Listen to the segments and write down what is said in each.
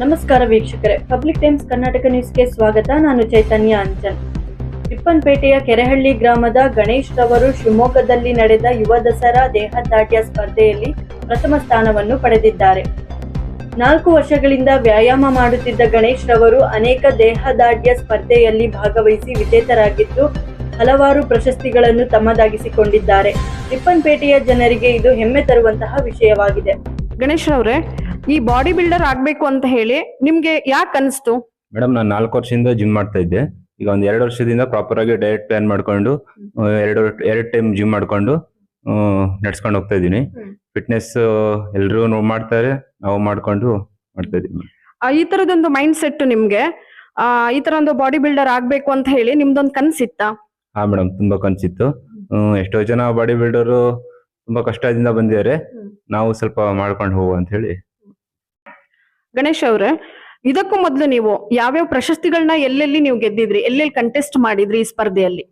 ನಮಸ್ಕಾರ ವೀಕ್ಷಕರೇ. Public times Karnataka ನ್ಯೂಸ್ಗೆ ಸ್ವಾಗತ. ನಾನು ಚೈತನ್ಯ ಅಂಜನ್ ತಿಪ್ಪನ್ಪೇಟೆಯ ಕೆರೆಹಳ್ಳಿ ಗ್ರಾಮದ ಗಣೇಶ್ ರವರು ಶಿವಮೊಗ್ಗದಲ್ಲಿ ನಡೆದ ಯುವ ದಸರಾ ದೇಹದಾಢ್ಯ ಸ್ಪರ್ಧೆಯಲ್ಲಿ ಪ್ರಥಮ ಸ್ಥಾನವನ್ನು ಪಡೆದಿದ್ದಾರೆ. ನಾಲ್ಕು ವರ್ಷಗಳಿಂದ ವ್ಯಾಯಾಮ ಮಾಡುತ್ತಿದ್ದ ಗಣೇಶ್ ರವರು ಅನೇಕ ದೇಹದಾಢ್ಯ ಸ್ಪರ್ಧೆಯಲ್ಲಿ ಭಾಗವಹಿಸಿ ವಿಜೇತರಾಗಿದ್ದು, ಹಲವಾರು ಪ್ರಶಸ್ತಿಗಳನ್ನು ತಮ್ಮದಾಗಿಸಿಕೊಂಡಿದ್ದಾರೆ. ತಿಪ್ಪನ್ಪೇಟೆಯ ಜನರಿಗೆ ಇದು ಹೆಮ್ಮೆ ತರುವಂತಹ ವಿಷಯವಾಗಿದೆ. ಗಣೇಶ್ ಅವ್ರೆ ಈ ಬಾಡಿ ಬಿಲ್ಡರ್ ಆಗ್ಬೇಕು ಅಂತ ಹೇಳಿ ನಿಮ್ಗೆ ಯಾಕೆ ಅನಿಸ್ತು? ಮೇಡಮ್ ನಾನು ನಾಲ್ಕು ವರ್ಷದಿಂದ ಜಿಮ್ ಮಾಡ್ತಾ ಇದ್ದೆ. ಈಗ ಒಂದ್ ಎರಡು ವರ್ಷದಿಂದ ಪ್ರಾಪರ್ ಆಗಿ ಡಯಟ್ ಪ್ಲಾನ್ ಮಾಡ್ಕೊಂಡು ಎರಡು ಎರಡು ಟೈಮ್ ಜಿಮ್ ಮಾಡ್ಕೊಂಡು ನಡ್ಸ್ಕೊಂಡು ಹೋಗ್ತಾ ಇದ್ದೀನಿ. ಫಿಟ್ನೆಸ್ ಎಲ್ರು ಮಾಡ್ತಾರೆ ನಾವು ಮಾಡ್ಕೊಂಡು ಮಾಡ್ತಾ ಇದ್ದೀನಿ ಆ, ಈ ತರದೊಂದು ಮೈಂಡ್ ಸೆಟ್ ನಿಮ್ಗೆ ಆ, ಈ ತರ ಒಂದು ಬಾಡಿ ಬಿಲ್ಡರ್ ಆಗ್ಬೇಕು ಅಂತ ಹೇಳಿ ನಿಮ್ದೊಂದು ಕನ್ಸಿತ್ತ? ಹಾ ಮೇಡಮ್ ತುಂಬಾ ಕನ್ಸಿತ್ತು. ಹ್ಮ್, ಎಷ್ಟೋ ಜನ ಬಾಡಿ ಬಿಲ್ಡರು ತುಂಬಾ ಕಷ್ಟದಿಂದ ಬಂದಿದ್ದಾರೆ. ನಾವು ಸ್ವಲ್ಪ ಮಾಡ್ಕೊಂಡು ಹೋಗುವ ಅಂತ ಹೇಳಿ ಗಣೇಶ್ ಅವ್ರೆ, ಇದಕ್ಕೂ ಮೊದಲು ನೀವು ಯಾವ್ಯಾವ ಪ್ರಶಸ್ತಿಗಳನ್ನ ಎಲ್ಲೆಲ್ಲಿ ನೀವು ಗೆದ್ದಿದ್ರಿ? ಎಲ್ಲೆಲ್ಲಿ ಕಂಟೆಸ್ಟ್ ಮಾಡಿದ್ರಿ ಈ ಸ್ಪರ್ಧೆಯಲ್ಲಿ?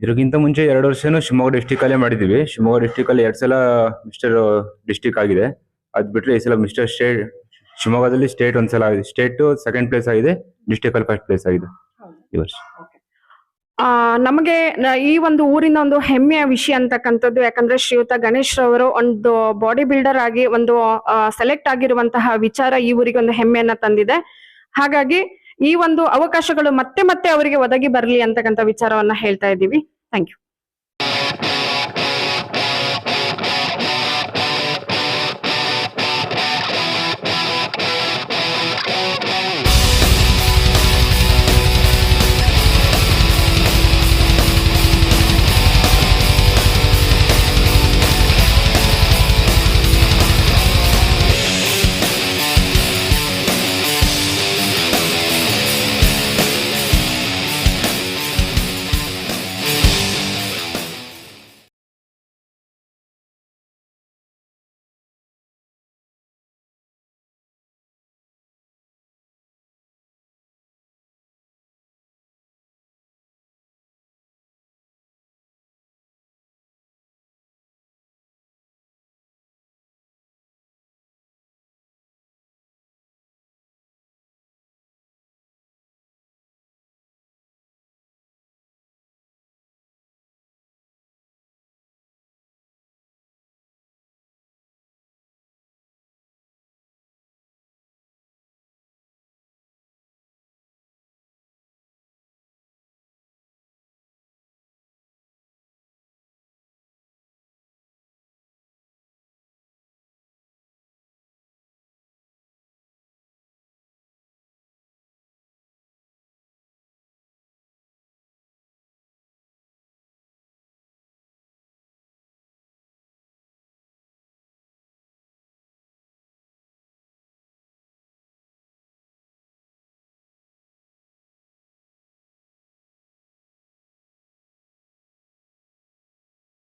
ಇದಕ್ಕಿಂತ ಮುಂಚೆ ಎರಡು ವರ್ಷನೂ ಶಿವಮೊಗ್ಗ ಡಿಸ್ಟಿಕ್ ಅಲ್ಲೇ ಮಾಡಿದೀವಿ ಶಿವಮೊಗ್ಗ ಡಿಸ್ಟಿಕ್ ಅಲ್ಲಿ ಎರಡ್ ಸಲ ಮಿಸ್ಟರ್ ಡಿಸ್ಟಿಕ್ ಆಗಿದೆ. ಅದ್ ಬಿಟ್ರೆ ಈ ಸಲ ಮಿಸ್ಟರ್ ಸ್ಟೇಟ್ ಶಿವಮೊಗ್ಗದಲ್ಲಿ ಸ್ಟೇಟ್ ಒಂದ್ಸಲ ಆಗಿದೆ. ಸ್ಟೇಟ್ ಸೆಕೆಂಡ್ ಪ್ಲೇಸ್ ಆಗಿದೆ ಡಿಸ್ಟಿಕ್ ಅಲ್ಲಿ ಫಸ್ಟ್ ಪ್ಲೇಸ್ ಆಗಿದೆ ಈ ವರ್ಷ. ಆ, ನಮಗೆ ಈ ಒಂದು ಊರಿನ ಒಂದು ಹೆಮ್ಮೆಯ ವಿಷಯ ಅಂತಕ್ಕಂಥದ್ದು ಯಾಕಂದ್ರೆ ಶ್ರೀಯುತ ಗಣೇಶ್ ರವರು ಒಂದು ಬಾಡಿ ಬಿಲ್ಡರ್ ಆಗಿ ಒಂದು ಸೆಲೆಕ್ಟ್ ಆಗಿರುವಂತಹ ವಿಚಾರ ಈ ಊರಿಗೆ ಒಂದು ಹೆಮ್ಮೆಯನ್ನ ತಂದಿದೆ. ಹಾಗಾಗಿ ಈ ಒಂದು ಅವಕಾಶಗಳು ಮತ್ತೆ ಮತ್ತೆ ಅವರಿಗೆ ಒದಗಿ ಬರಲಿ ಅಂತಕ್ಕಂಥ ವಿಚಾರವನ್ನ ಹೇಳ್ತಾ ಇದ್ದೀವಿ. Thank you